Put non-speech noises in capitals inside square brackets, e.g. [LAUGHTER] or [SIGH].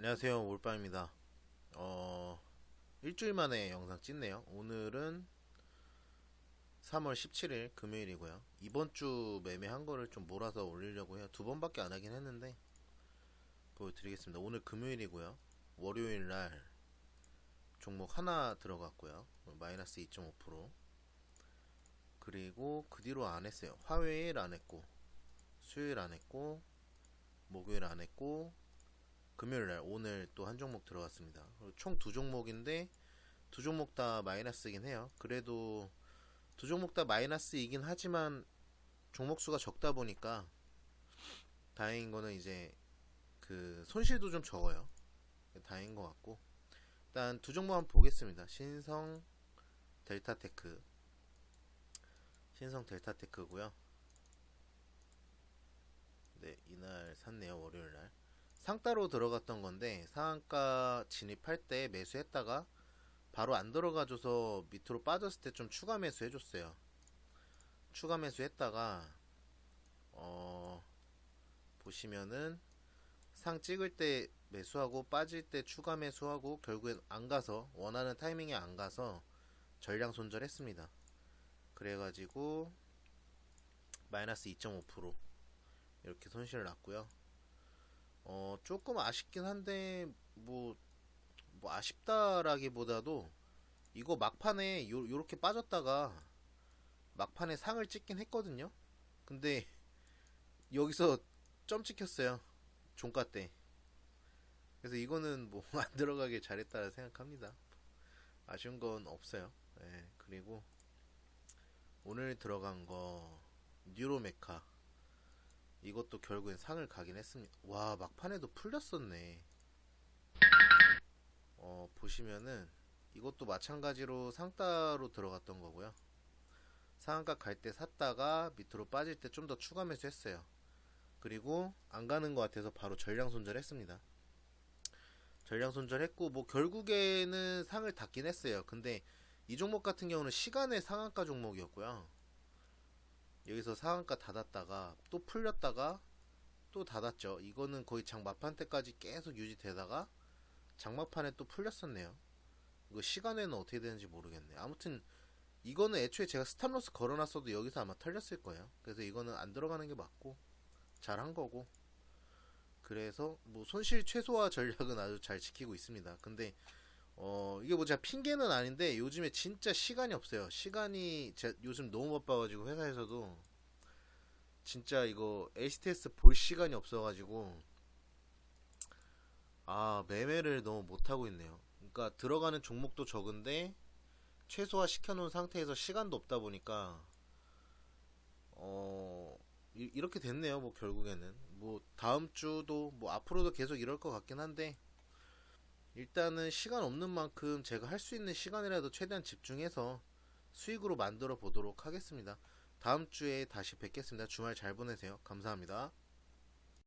안녕하세요. 올빵입니다. 어 일주일 만에 영상 찍네요. 오늘은 3월 17일 금요일이고요. 이번 주 매매한 거를 좀 몰아서 올리려고 해요. 두 번밖에 안 하긴 했는데 보여드리겠습니다. 오늘 금요일이고요. 월요일 날 종목 하나 들어갔고요. 마이너스 2.5% 그리고 그 뒤로 안 했어요. 화요일 안 했고 수요일 안 했고 목요일 안 했고 금요일 날 오늘 또 한 종목 들어갔습니다. 총 두 종목인데 두 종목 다 마이너스이긴 해요. 그래도 두 종목 다 마이너스이긴 하지만 종목 수가 적다 보니까 다행인 거는 이제 그 손실도 좀 적어요. 다행인 것 같고 일단 두 종목 한번 보겠습니다. 신성 델타테크 신성 델타테크고요. 네 이날 샀네요 월요일 날. 상따로 들어갔던 건데 상한가 진입할 때 매수했다가 바로 안 들어가줘서 밑으로 빠졌을 때 좀 추가 매수 해줬어요. 추가 매수 했다가 어 보시면은 상 찍을 때 매수하고 빠질 때 추가 매수하고 결국엔 안 가서 원하는 타이밍에 안 가서 전량 손절했습니다. 그래가지고 마이너스 2.5% 이렇게 손실을 났고요. 어, 조금 아쉽긴 한데, 뭐, 뭐 아쉽다라기보다도, 이거 막판에 요, 요렇게 빠졌다가, 막판에 상을 찍긴 했거든요? 근데, 여기서 점 찍혔어요. 종가 때. 그래서 이거는 뭐, [LAUGHS] 안 들어가길 잘했다 생각합니다. 아쉬운 건 없어요. 예, 그리고, 오늘 들어간 거, 뉴로메카. 이것도 결국엔 상을 가긴 했습니다. 와 막판에도 풀렸었네. 어 보시면은 이것도 마찬가지로 상따로 들어갔던 거고요. 상한가 갈 때 샀다가 밑으로 빠질 때 좀 더 추가 매수했어요. 그리고 안 가는 것 같아서 바로 전량 손절했습니다. 전량 손절했고 뭐 결국에는 상을 닫긴 했어요. 근데 이 종목 같은 경우는 시간의 상한가 종목이었고요. 여기서 상한가 닫았다가 또 풀렸다가 또 닫았죠. 이거는 거의 장마판 때까지 계속 유지되다가 장마판에 또 풀렸었네요. 이거 시간에는 어떻게 되는지 모르겠네. 아무튼 이거는 애초에 제가 스탑로스 걸어놨어도 여기서 아마 털렸을 거예요. 그래서 이거는 안 들어가는 게 맞고 잘 한 거고. 그래서 뭐 손실 최소화 전략은 아주 잘 지키고 있습니다. 근데 어 이게 뭐 제가 핑계는 아닌데 요즘에 진짜 시간이 없어요. 시간이 제가 요즘 너무 바빠가지고 회사에서도 진짜 이거 HTS 볼 시간이 없어가지고 아 매매를 너무 못하고 있네요. 그러니까 들어가는 종목도 적은데 최소화 시켜놓은 상태에서 시간도 없다 보니까 어 이- 이렇게 됐네요. 뭐 결국에는 뭐 다음 주도 뭐 앞으로도 계속 이럴 것 같긴 한데 일단은 시간 없는 만큼 제가 할 수 있는 시간이라도 최대한 집중해서 수익으로 만들어 보도록 하겠습니다. 다음 주에 다시 뵙겠습니다. 주말 잘 보내세요. 감사합니다.